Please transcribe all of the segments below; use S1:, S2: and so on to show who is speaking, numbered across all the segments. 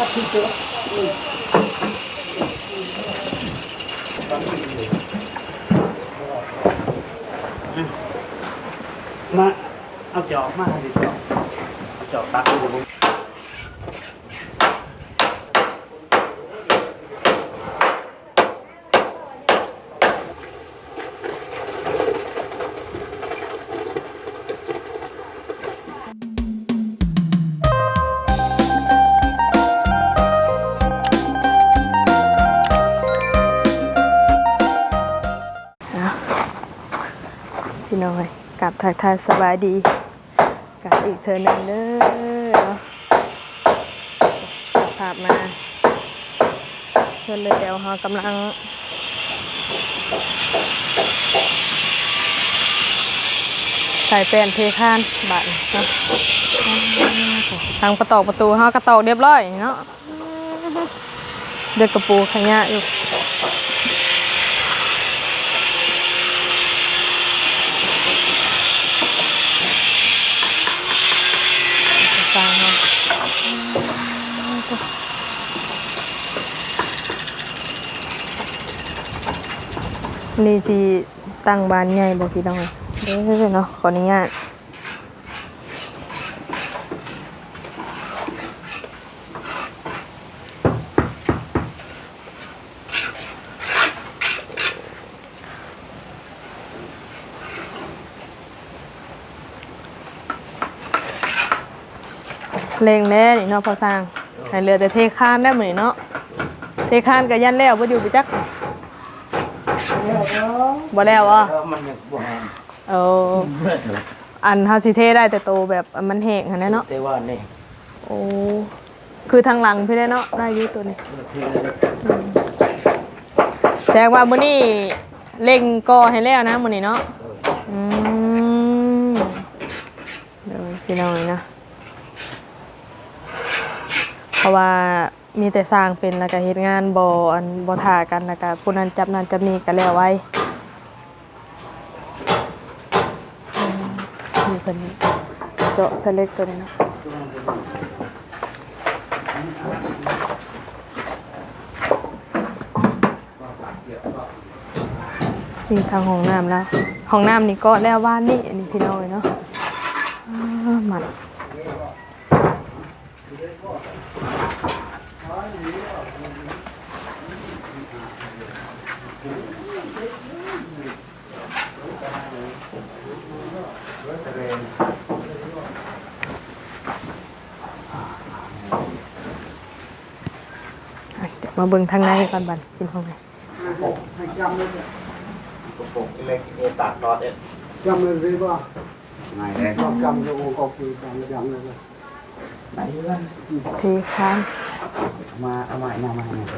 S1: มาเอาจอบมาให้ดิจ
S2: ทักทายสบายดีกับอีกเธอหนึ่งเด้อะภาพมาเพื่อนเลยเดี๋ยวเรากำลังใส่แป้นเทข้านบาดเนาะทางประตอกประตูเฮากระตอกเรียบร้อยเนาะเด็กกระปูขยะอยู่ ฟังเนาะ นี่สิตั้งบ้านใหญ่บ่พี่น้องเด้อเนาะขออนุญาตเล่งแน่นี่เนาะพอสร้างให้เหลือแต่เทคานได้มื้อนเนาะเทคานก็ยันแล้วบ่อยู่ไปจัก บ่แล้วอะ
S1: มันยังบ่แห้ง
S2: เอออันเฮาสิเทได้แต่โตแบบมันแห้งหั่นแหละเนาะ
S1: แต่ว่านี่
S2: โอ้คือทางหลังพี่ได้เนาะได้อยูตัวนี้
S1: ที่
S2: แสดงว่ามื้อนี้เล่งก่อให้แล้วนะมื้อนี้เนาะอืมเดี๋ยวพี่น้องนะเพราะว่ามีแต่สร้างเป็นแล้วก็เฮ็ดงานบ่อันบ่ท่ากันแล้วก็ผู้นั้นจับนั้นจับนี้ก็แล้วไว้อืมมีเพิ่นเจาะสเล็กตัวนี้เนาะนี่ทางห้องน้ำแล้วห้องน้ำนี่ก็แล้วว่านี่อันนี้พี่น้อยเนาะอ่ามัดยว มาเบิ่งทางในก่อนบันเป็นห้องไหน
S1: ปกเล็กเอตัดนอดเอ็ด
S3: Chăm lên đi ba,
S1: ง่ายเลย
S3: chăm chăm cho cô cọc thì chăm chăm lên đây.
S1: ไหนเพื่อน
S2: เทค้าง
S1: มาเอาใหม่มาใหม่หน่อย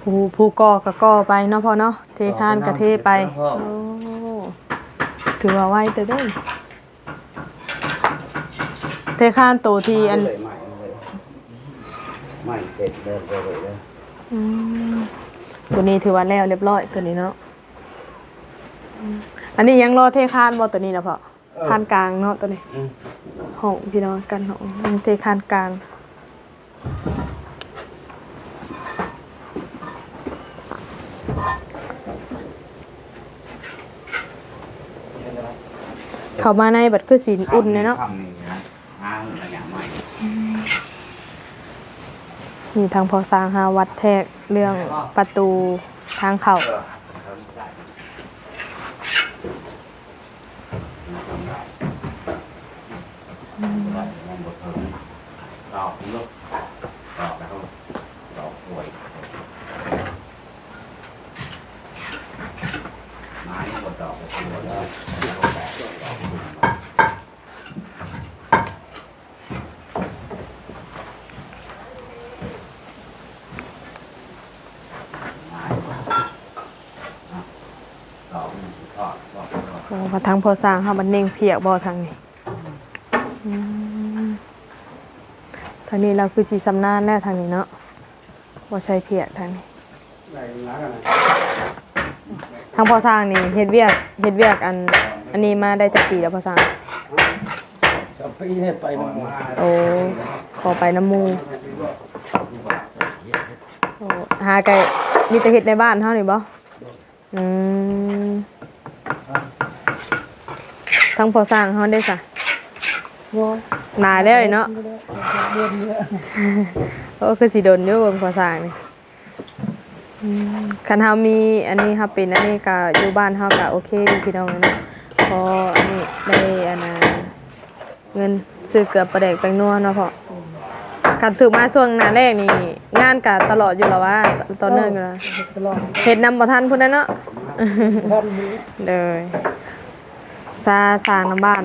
S2: ผู้ผู้ก่อก็ก่อไปเนาะพอเนาะเทค้านก็เทไปโอ้ถือว่าไวแต่เด้อ เทค้านตัวที่อัน
S1: เลยใหม่เลยใหม่เสร็จเดินไปเลยเลย
S2: อืมตัวนี้ถือว่าแล้วเรียบร้อยตัวนี้เนาะอืมอันนี้ยังรอเทคานบ่ตัวนี้นะพ่อคานกลางเนาะตัวนี้
S1: อืม
S2: ห้องพี่น้องกันห้องยังเทคานกลาง เข้ามาในบัดคือสีอุ่นเลยเนาะ
S1: คำนี้นะ มี
S2: ทางพอสร้างหาวัดแทกเรื่องประตูทางเข้า
S1: เออทำได้ทำได้ได้มองบทเธอตอกตอบแล้วตอบป่วยไม้บทตอบไปตัวแล้วแล้วก็แบบตอบคุณมา ต่อมันสุดทอดบอก ไปก่อน
S2: โอ้พอทางพอสร้างเฮามันเน่งเพียกบ่ทางนี้อืมทางนี้เราคือสิสำนานแล้วทางนี้เนาะบ่ใช่เพียกทางนี้
S3: Này lá cái này.
S2: ทางพอสร้างนี่เฮ็ดเวียกเฮ็ดเวียกอัน
S1: ไม่
S2: อันนี้มาได้จากปีแล้วพอสร้าง
S4: จะปีนี้ไปมา
S2: โอ้ขอไปน้ำหมูโอ้หาไก่มีแต่เห็ดในบ้านเท่านี้บ่อืม ทั้งพอสร้างเขาได้สะ
S4: โว้
S2: นายแล้วเนาะ
S4: เดือนเยอะ
S2: โอ้คือสีโดนอยู่บนพอสร้างนี่อืมคันเฮามีอันนี้ครับเป็นอันนี้ก็อยู่บ้านเฮาก็โอเคอยู่พี่น้องเนาะพออันนี้ได้อันน่ะเงินซื้อเกลือประแดกแป้งนัวเนาะพอคันถือมาช่วงหน้าแรกนี่งานก็ตลอดอยู่แล้วว่าตอนเนื่องอยู่แล้ว
S4: ตลอด
S2: เฮ็ดนำบ่ทันพุ่นน่ะเนาะ
S4: ท่านนี้
S2: เลย ซาสางน้ำบ้าน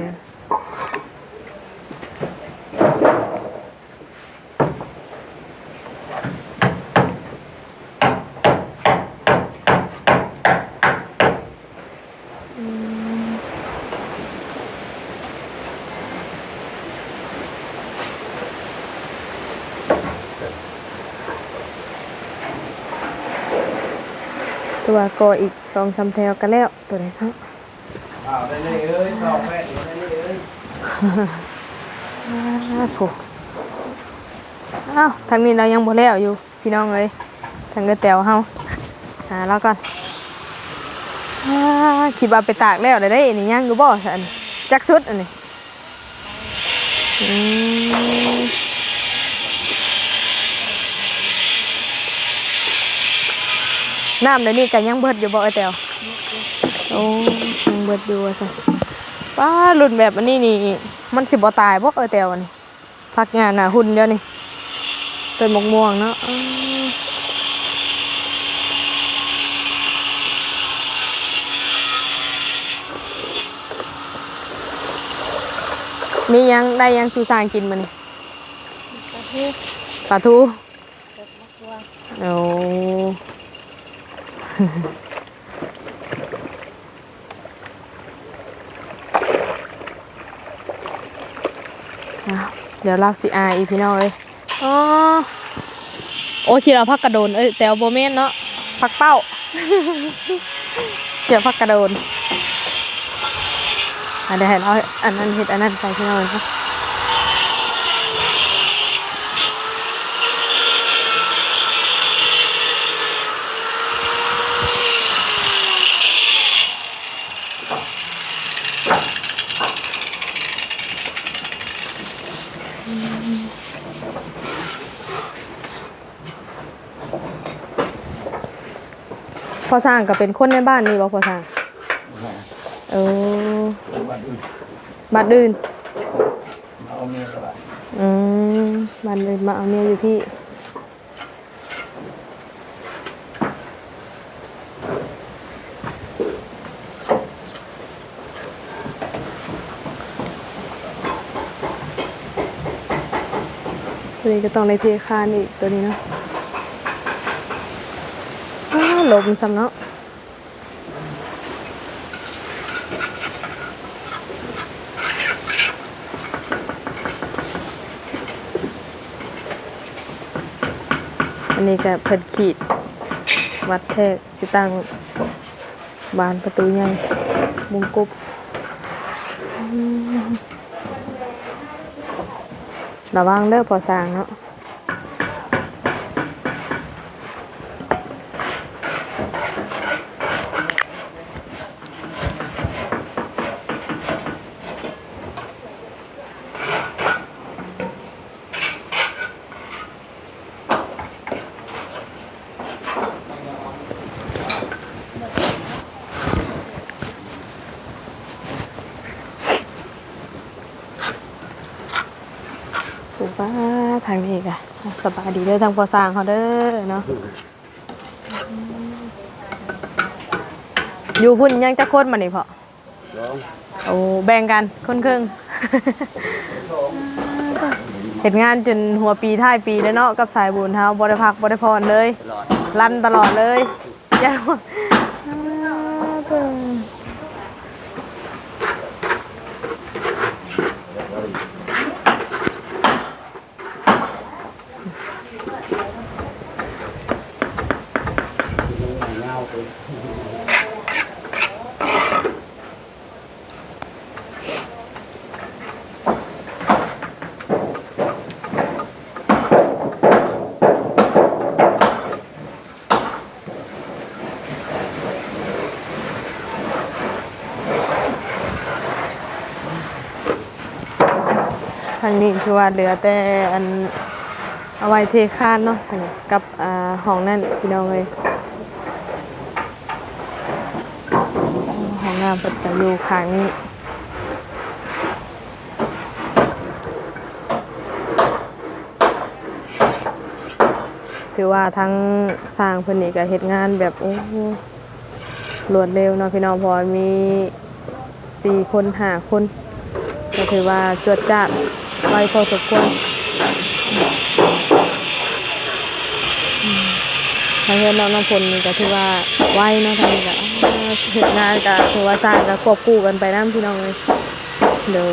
S2: ตัวก็อีกสองสามแถวกันแล้วตัวนี้เนาะ
S1: อ้าวได้เลยเอ้ยสองแม่เดี๋ยวได้เลยเอ้ย
S2: อ้าวโถอ้าวทางนี้เรายังบ่แล้วอยู่พี่น้องเลยทางกระแตวเฮาหาแล้วก่อนอ้าคิดว่าไปตากแล้วได้ได้นี่ยังอยู่บ่อันจักสุดอันนี้อืมน้ำในนี่ก็ยังเบิดอยู่บ่ไอแตวโอ้ ยังเบิดอยู่ว่าซั่นป้ารุ่นแบบอันนี้นี่ มันสิบ่ตายบ่เออแตวอันนี้พักงานน่ะหุ่นเดียวนี่เป็นมกม่วงเนาะอ้าวมียังได้ยังสูสร้างกินมานี่ปลาทูโอ้อ้าว เดี๋ยวเราสิอายอีพี่น้องเอ้ยอ๋อโอ้คิดเราพักกระโดนเอ้ยแต่ว่าโบเมนเนาะพักเป้าเดี๋ยวพักกระโดนอะเดี๋ยวให้เราอันนั้นเห็ดอันนั้นใส่พี่น้องเนา อสร้างก็เป็นคนในบ้านนี่บ่พอสร้างเออ
S4: บัดอื่น
S2: บัดอื่น
S4: เอาเมียก็ได้
S2: อืมบัดอื่นมาเอาเมียอยู่พี่ตัวนี้ก็ต้องในเพคานอีกตัวนี้เนาะอ้าว ลมสำเนาะอันนี้ก็เพิ่นขีด วัดแทกสิตั้งบานประตูใหญ่มุงกบระวังเด้อพอสร้างเนาะ ถูกว่าทางนี้กะสบาย ดีเด้อทางพอสร้างเขาเด้อเนาะอยู่พุ่นยังจะคนมานี่พอ
S3: ลอง
S2: โอ้แบ่งกันคนครึ่งเห็นงานจนหัวปีท้ายปีแล้วเนาะกับสายบุญเฮาบ่ได้พักบ่ได้พรเลย
S4: ตลอด
S2: ลั่นตลอดเลยยาางนี้คือว่าเหลือแต่อันเอาไว้เทคานเนาะกับอ่าห้องนั่นพี่น้องเลยห้องน้ำปิดจะอยู่ข้างนี้ถือว่าทั้งสร้างเพิ่นนี่ก็เฮ็ดงานแบบโอ้รวดเร็วเนาะพี่น้องพอมีสี่คนห้าคนก็ถือว่าจวดจ้า ไวพอสมควรทางเงินน้องน้ำพลนี่ก็ถือว่าไวเนาะทางนี้ก็อ่าเฮ็ดงานก็ถือว่าสร้างก็ควบคู่กันไปนํพี่น้องเลยเด้อ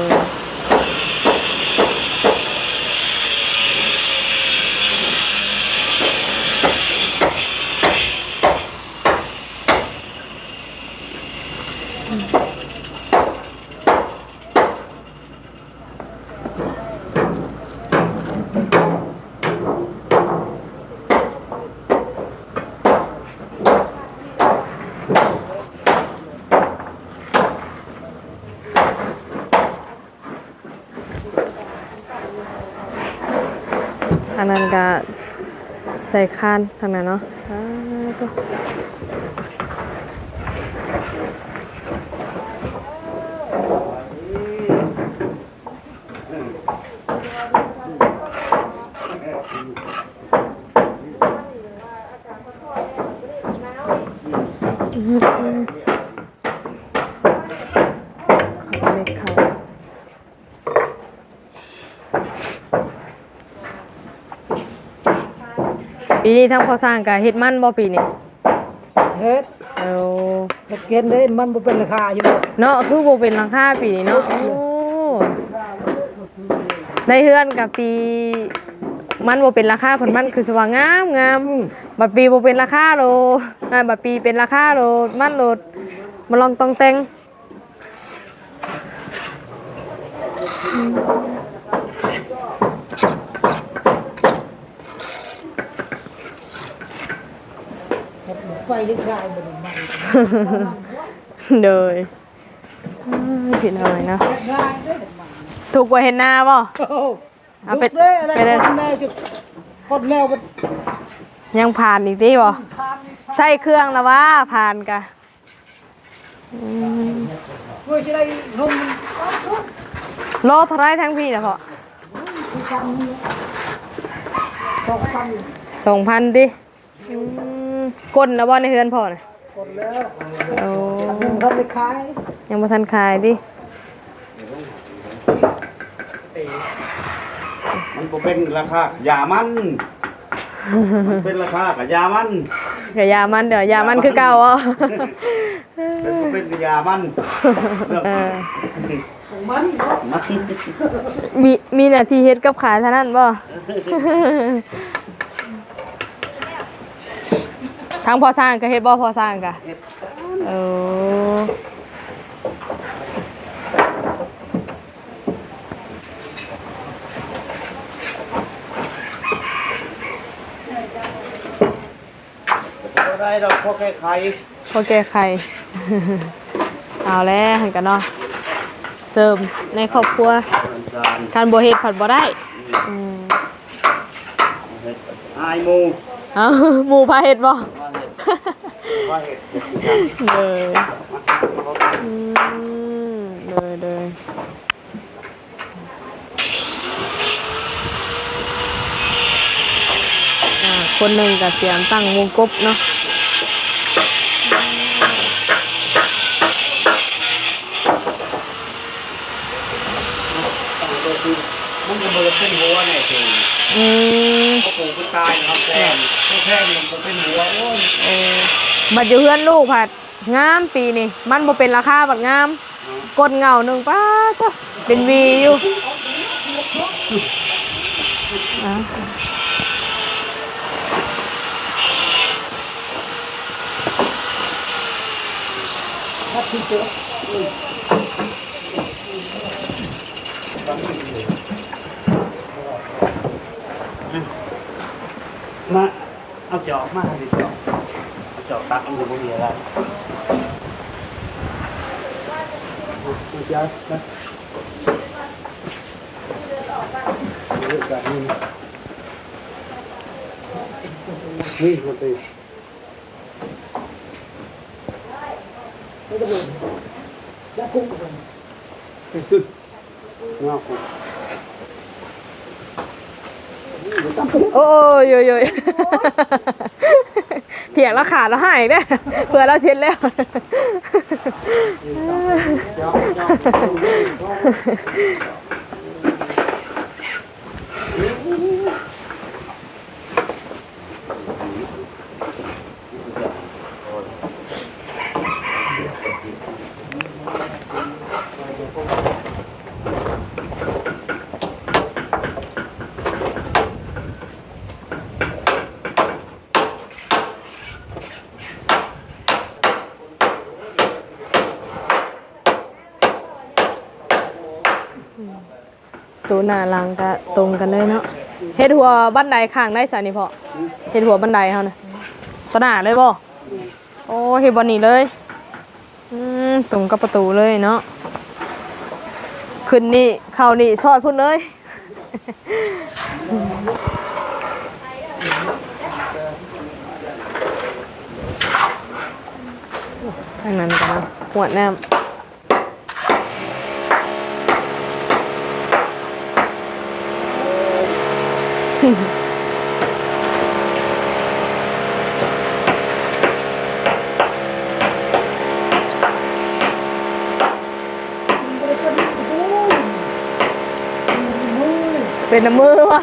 S2: นนั้นก็ใส่คานทางนั้นเนาะอืมตัวเขาเล็กเขา ปีนี้ทั้งพอสร้างกับเฮ็ดมันบ่ปีนี้
S4: เฮ็ด
S2: เอา
S4: เฮ็ดเกณฑ์ได้มันบ่เป็นราคาอยู่บ่
S2: เนาะคือบ่เป็นราคาปีนี้เนาะโอ้ได้เฮือนกับปี มันบ่เป็นราคาผลมันคือสว่างามงามบัดปีบ่เป็นราคาโลอ่าบัดปีเป็นราคาโลมันโลดมาลองตองแต่ง
S4: เฮ็ดไฟยังชายบ่ได้มัน
S2: เดยอ้าผิดอะไรเนาะ
S4: เฮ็ดง่ายเด้อมัน
S2: ถูกกว่าเห็นหน้าบ่
S4: โอ้โห
S2: เอาไป
S4: ลุกด้อะไร
S2: ไปเลย
S4: คนแนวจุดคนแนวมัน
S2: ยังผ่านอีกดิบ่ใส่เครื่องแล้วว่าผ่านกะอืม
S4: เพื่อจะได้ร่มมัน
S2: โลเท่าไรทั้งพี่นะพ่อ
S4: สองพัน
S2: สองพันดิอืม ก้นแล้วบ่ในเฮือนพ่อน่ะ
S4: คนแล้ว
S2: โอ้
S4: อันนึงเขาไปขาย
S2: ยังบ่ทันขายดิ
S1: มันบ่เป็นราคาอย่ามันมันเป็นราคากับยามัน
S2: กะยามันเดี๋ยวยามันคือเก่าอะ
S1: เป็นบ่เป็นกับยามันเรื่อง
S2: เออ
S4: มัน
S1: มัน
S2: มีมีหน้าที่เฮ็ดกับขายเท่านั้นบ่ ทั้งพอสร้างก็เฮ็ดบ่พอสร้างกะเออ
S1: บ่ได้ดอกพอแค่ไข
S2: พอแก้ไขเอาแล้วหันกันเนาะเสริมในครอบครัว
S1: การ
S2: การบ่เฮ็ดผัดบ่ได้อืม
S1: เฮ็ดอายหมู
S2: เอ้าหมู่พาเฮ็ดบ่
S1: ว่าเฮ็ดเล
S2: ยอืมเลยเลยคนหนึ่งกับเสียมตั้งวงกบเนาะ
S1: มันก็บ่ได้เป็นหัวแน่คือ
S2: อืม
S1: เขาปลูกเป็นตายนะครับแพงแพงมันบ่เป็นหัวโอ้ย
S2: บัดอยู่เฮือนลูกผัดงามปีนี่มันบ่เป็นราคาบัดงาม กดเงาหนึ่งป้าจ้ะเป็นวีอยู่อะ
S1: มาเอาจอบมาห้ดิจอบเอาจอบตัก มันอยู่บ่มีอะไร
S3: ยายนะเรื่องแบบนี้นี่คนตี
S4: ไม่ได้ เถี
S2: ยงแล้วขาดแล้วหายเนี่ยเผื่อเราเช็ดแล้ว ตัวหน้าหลังก็ตรงกันเลยเนาะเฮ็ดหัวบันไดข้างได้สานี่พอเฮ็ดหัวบันไดเฮานะตหน้าเลยบ่โอ้เฮ็ดบ่นี่เลยอืมตรงกับประตูเลยเนาะขึ้นนี่เข้านี่ซอดพุ่นเลยทางนั้นกันหัวแนม เป็นน้ำมือวะ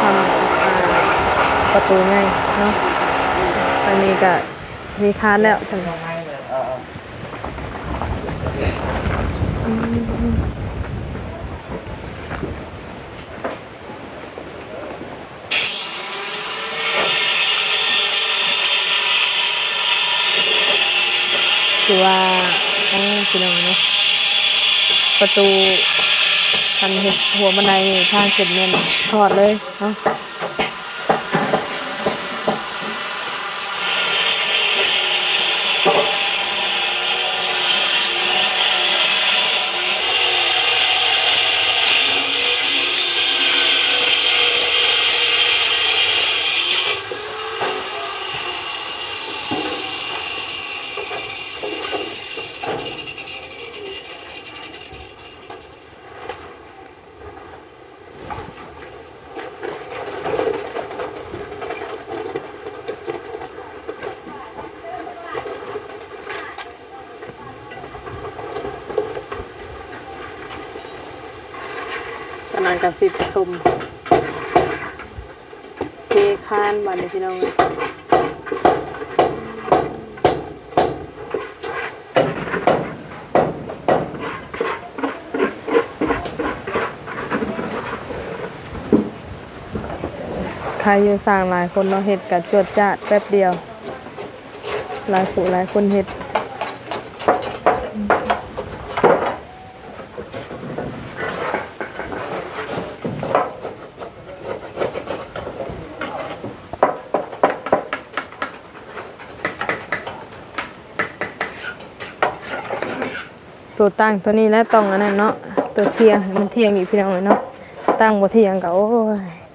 S2: ทำอ่า ประตูง่ายเนาะอันนี้ก็มีคานแล้วจังคือว่าโอ้คือน้องเนาะประตูทำเห็ดหัวบันไดนี่ทางเสร็จเนี่ยถอดเลยเนาะ กำลังกันสิผสมเทคานบันเลยพี่น้อง ใครอยู่สร้างหลายคนเนาะเห็ดกับจวดจาแป๊บเดียว หลายผู้หลายคนเห็ดตัวตั้งตัวนี้แล้วต้องอันนั้นเนาะตัวเทียงมันเทียงอีกพี่น้องเนาะตั้งบ่เทียงก็โอ้ย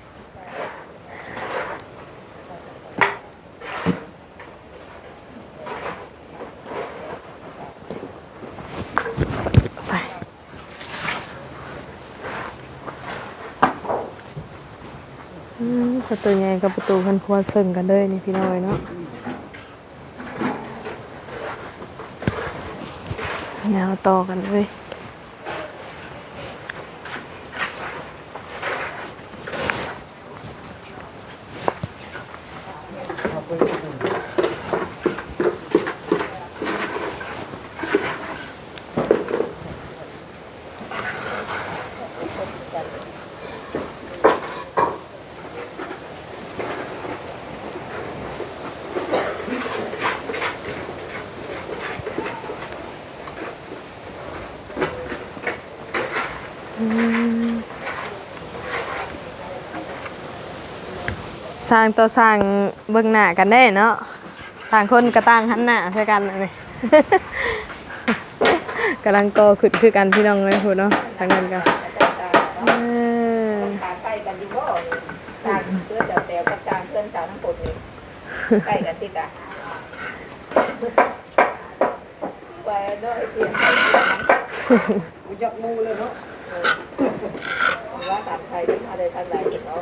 S2: ประตูใหญ่กับประตูคันครัวซึ่งกันเลยนี่พี่น้อยเนาะแนวต่อกันเลย สร้างตัวสร้างเบิ่งหน้ากันได้เนาะต่างคนก็ต่างหันหน้าใส่กันนั่นนี่กำลังโตขึ้นคือกันพี่น้องเลยพูดเนาะทางนั้นก็เออ
S4: ตาใกล้กันดีบ่ตาเพื่อนเจ้าแต่กับตาเพื่อนเจ้าทั้งหมดนี่ใกล้กันติกะไปด้วยเตียง
S3: กูจักมูเลยเนาะ
S4: ว่าตามใครที่มาได้ทางไหนเนาะ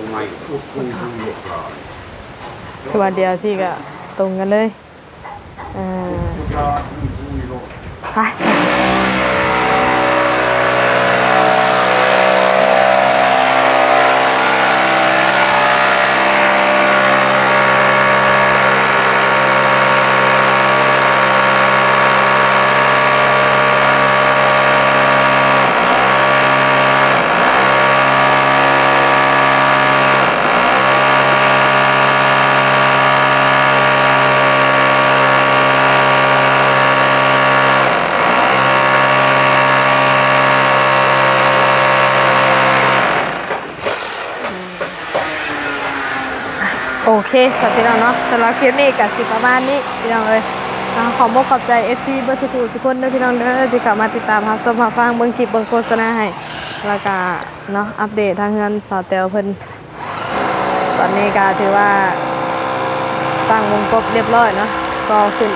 S2: อืม
S1: แต่คงไม่คุยคุยหยกหล่อ
S2: คือวันเดียวสิก็ตรงกันเลยอ่า
S1: ทุดคุยคุยโลก
S2: ไป โอเคสวัสดีน้องเนาะสำหรับคลิปนี้กับสิประมาณนี้พี่น้องเอ้ยอ่าขอบอกขอบใจ FC เบอร์ทุกทุกคนด้วยพี่น้องเด้อที่กลับมาติดตามครับชมรับฟังเบิ่งคลิปเบิ่งโฆษณาให้แล้วก็เนาะอัปเดตทางเงินสาวเตลเพิ่นตอนนี้ก็ถือว่าตั้งวงกบเรียบร้อยเนาะก็ขึ้น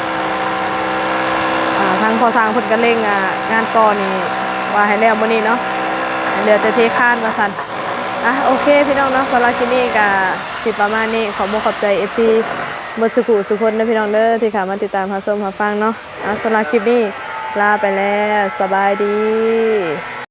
S2: อ่าทางพอสร้างเพิ่นก็เร่งงานก่อนี่ว่าให้แล้วมื้อนี้เนาะเหลือแต่เทคานว่าซั่น อะโอเคพี่น้องเนาะสำหรับคลิปนี้ก็สิประมาณนี้ขอบุขอบใจเอฟซีหมดสุขุสุคนนะพี่น้องเด้อที่ขามาติดตามพาชมพาฟังเนาะอะสำหรับคลิปนี้ลาไปแล้วสบายดี